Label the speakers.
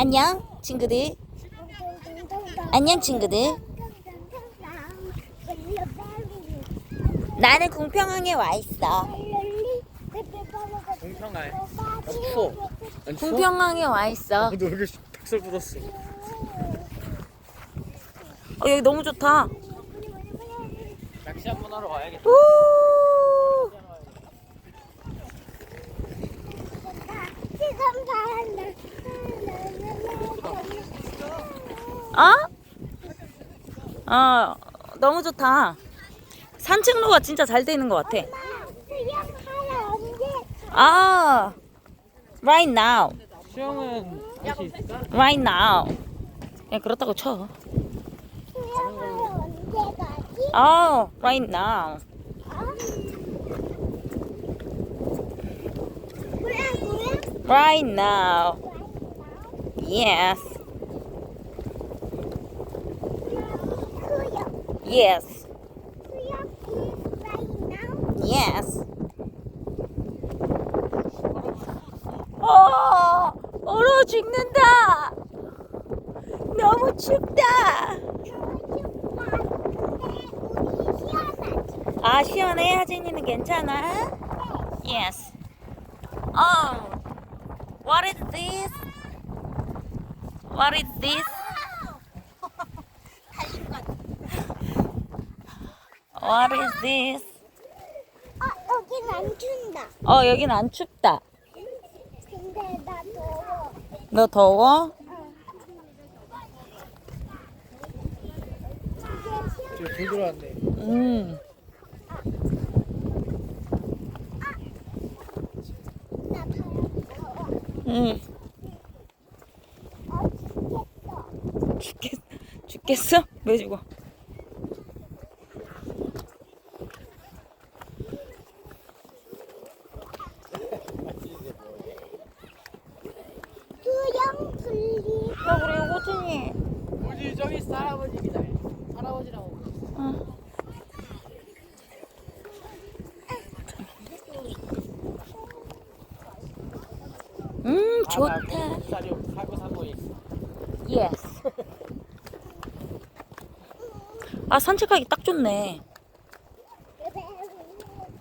Speaker 1: 안녕 친구들. 안녕 친구들. 나는 궁평항에 와 있어.
Speaker 2: 공평해. 난 추워. 안 추워?
Speaker 1: 궁평항에 와 있어.
Speaker 2: 너 여기 백설 묻었어.
Speaker 1: 어, 여기 너무 좋다.
Speaker 2: 낚시 한번 하러 가야겠다.
Speaker 1: 우! 어? 어, 너무 좋다. 산책로가 진짜 잘 돼 있는 것 같아. 아, right now,
Speaker 2: 수영은 할수 있을까?
Speaker 1: right now. 그냥 그렇다고 쳐. 어, right now. Right now. Yes. Yes. Yes. 어, 얼어 죽는다. 너무 춥다. 아, 시원해. 하진이는 괜찮아? Yes. Oh, what is this? What is this? What is this?
Speaker 3: 여긴 안 준다.
Speaker 1: 어, 여긴 안 춥다.
Speaker 3: 근데 나 더워.
Speaker 1: 너 더워?
Speaker 2: 저기 불 들어왔네.
Speaker 1: 음.
Speaker 3: 나 더워.
Speaker 1: 음.
Speaker 3: 어, 죽겠어.
Speaker 1: 죽겠, 죽겠어? 왜 죽어?
Speaker 3: 분리.
Speaker 1: 야, 우리 호진이.
Speaker 2: 우리 저기 있어 할아버지 기다려. 할아버지라고.
Speaker 1: 어. 음, 좋다.
Speaker 2: 거 있어.
Speaker 1: 예스. 아, 산책하기 딱 좋네.